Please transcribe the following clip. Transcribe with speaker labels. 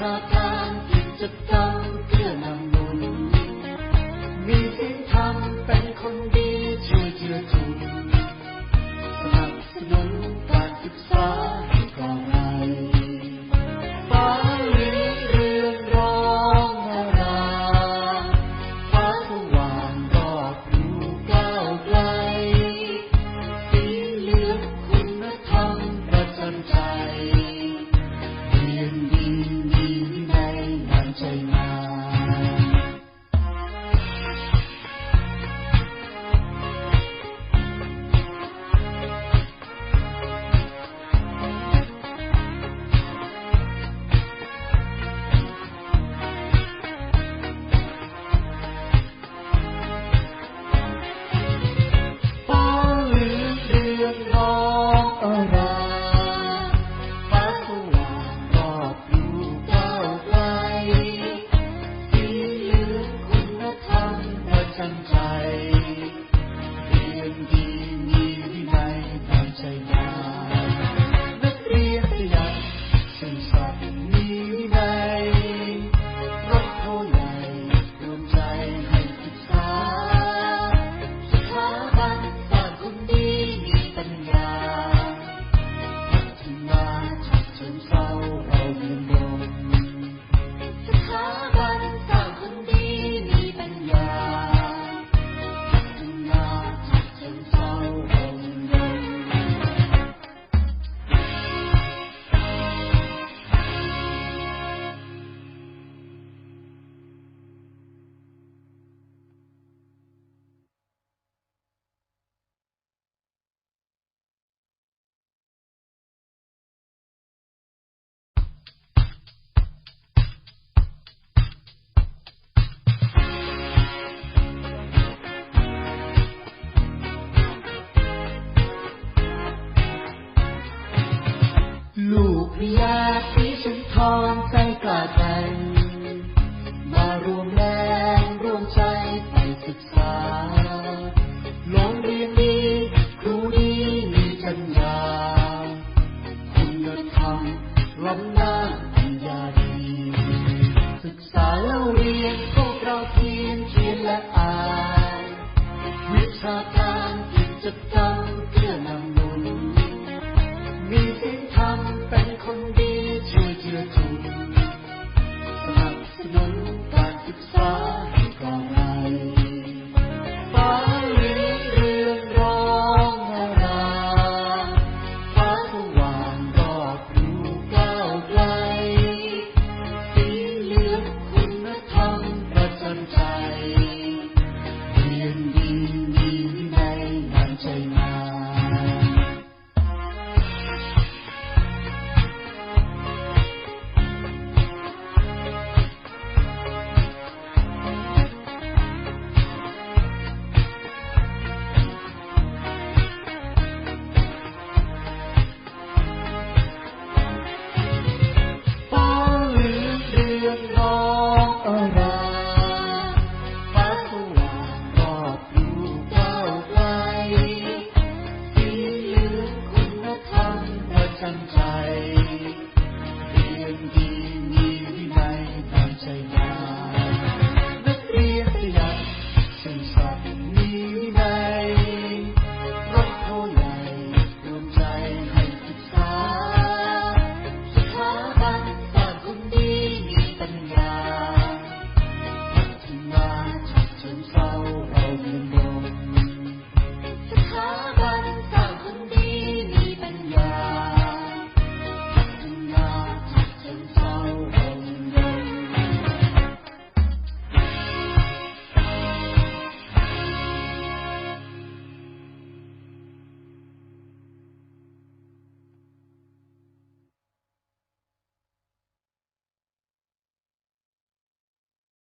Speaker 1: ท่าทางที่จะต้องเพื่อนำมุมีสิ่งทำเป็นคนดีช่วยเถุนสนับสนุนการศึกษา ธรรลำหน้าปัญญาดีศึกษาเล่าเรียนพวกเราเพียรเขียนและอ่านวิชาการกิจกรรมเพื่อนำนุนมีสิ่งทำเป็นคนดีช่วยเจือจุนสนับสนุนการศึกษา you.